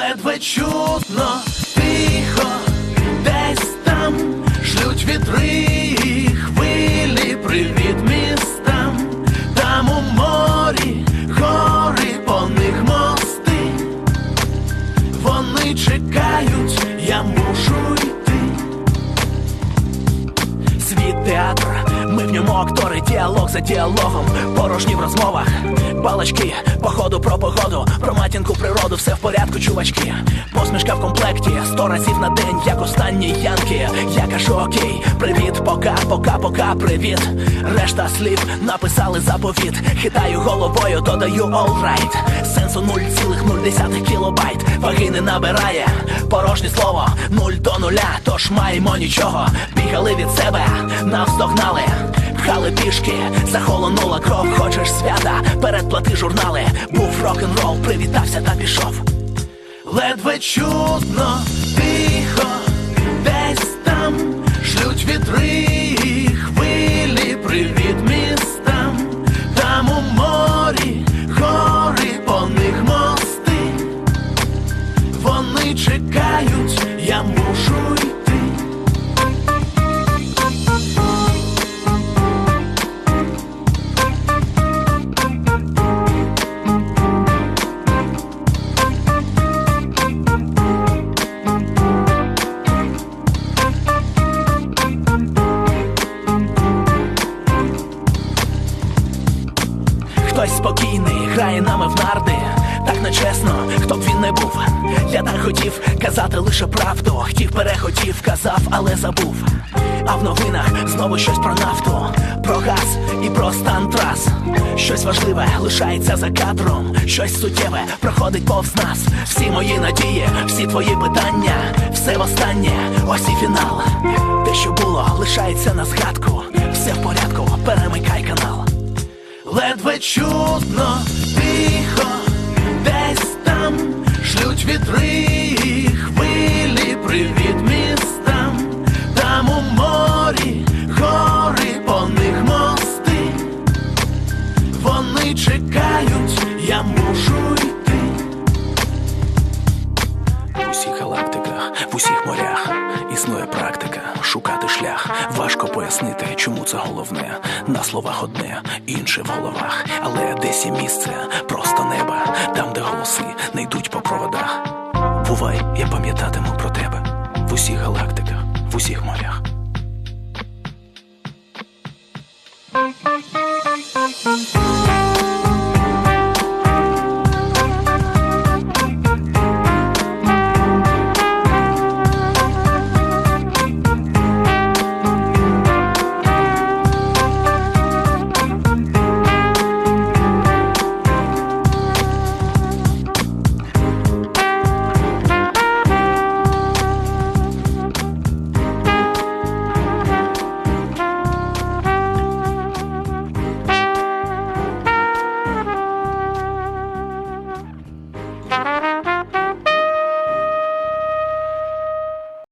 ледве чутно, тихо, десь там шлють вітри, хвилі, привіт містам, там у морі гори по них мости, вони чекають, я мушу йти. Світ театр, ми в ньому актори, діалог за діалогом, порожні в розмовах, балачки, походу про погоду, про матінку природу, все в порядку, чувачки. Посмішка в комплекті, сто разів на день, як останні янки. Я кажу окей, привіт, пока, пока, пока, привіт. Решта слів написали заповіт. Хитаю головою, додаю all right Сенсу 0,0 кілобайт, ваги не набирає, порожнє слово, нуль до нуля, тож маємо нічого. Бігали від себе, навздогнали, пхали пішки, захолонула кров, хочеш свята, передплати журнали, був рок-н-рол, привітався та пішов. Ледве чутно, чекають, я мушу йти. Хтось спокійний, грає нами в нарди. Так нечесно, не. Я так хотів казати лише правду. Хотів, перехотів, казав, але забув. А в новинах знову щось про нафту, про газ і про стан трас. Щось важливе лишається за кадром, щось суттєве проходить повз нас. Всі мої надії, всі твої питання, все востаннє, ось і фінал. Те, що було, лишається на згадку. Все в порядку, перемикай канал. Ледве чутно, шлють і хвилі, привіт містам, там у морі гори по них мости, вони чекають, я мушу йти. В усіх галактиках, в усіх морях Важко пояснити, чому це головне. На словах одне, інше в головах, але десь є місце, просто неба, там, де голоси не йдуть по проводах. Бувай, я пам'ятатиму про тебе в усіх галактиках, в усіх морях.